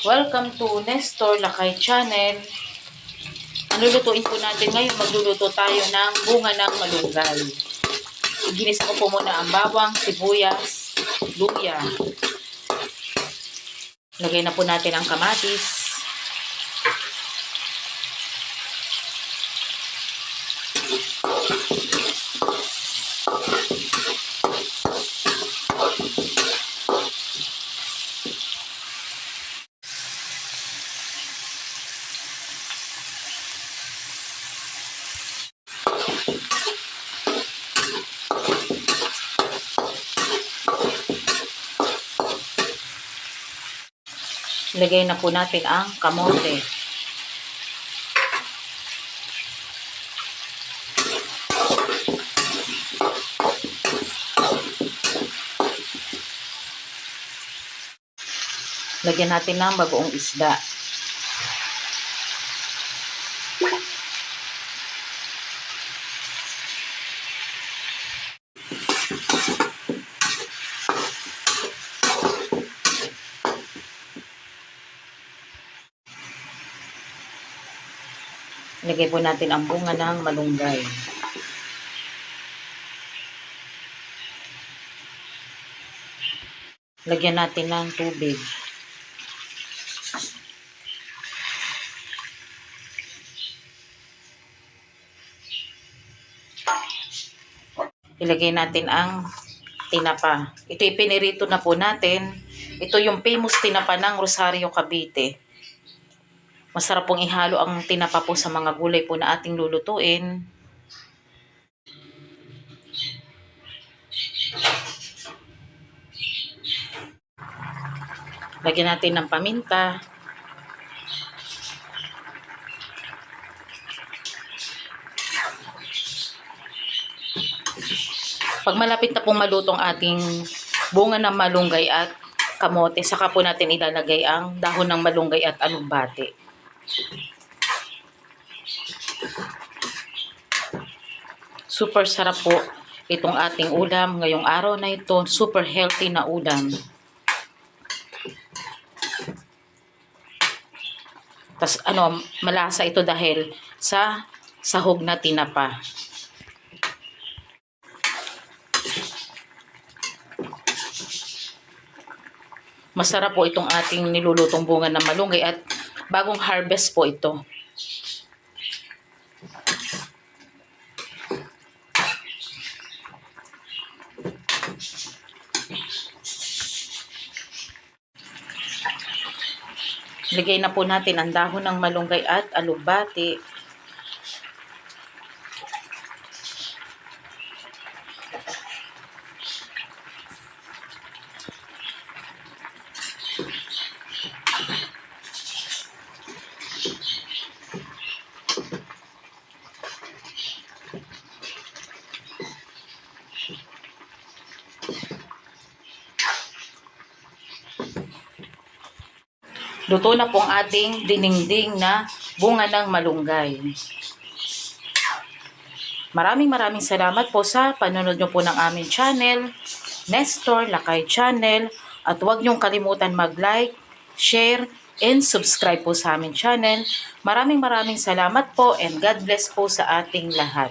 Welcome to Nestor Lakay Channel. Ang lulutuin po natin ngayon, magluluto tayo ng bunga ng malunggay. Iginisa ko po muna ang bawang, sibuyas, luya. Lagay na po natin ang kamatis. Lagay na po natin ang kamote. Lagyan natin ng bagoong isda. Lagay po natin ang bunga ng malunggay. Lagyan natin ng tubig. Ilagay natin ang tinapa. Ito ipinirito na po natin. Ito yung famous tinapa ng Rosario Cavite. Masarap pong ihalo ang tinapa po sa mga gulay po na ating lulutuin. Lagyan natin ng paminta. Pag malapit na pong malutong ating bunga ng malunggay at kamote, saka po natin ilalagay ang dahon ng malunggay at alugbate. Super sarap po itong ating ulam ngayong araw na ito. Super healthy na ulam. Tas ano, malasa ito dahil sa sahog na tinapa. Masarap po itong ating nilulutong bunga ng malunggay at bagong harvest po ito. Lagay na po natin ang dahon ng malunggay at alugbati. Luto na po ang ating diningding na bunga ng malunggay. Maraming maraming salamat po sa panonood nyo po ng aming channel, Nestor Lakay Channel. At huwag niyong kalimutan mag-like, share, and subscribe po sa aming channel. Maraming maraming salamat po and God bless po sa ating lahat.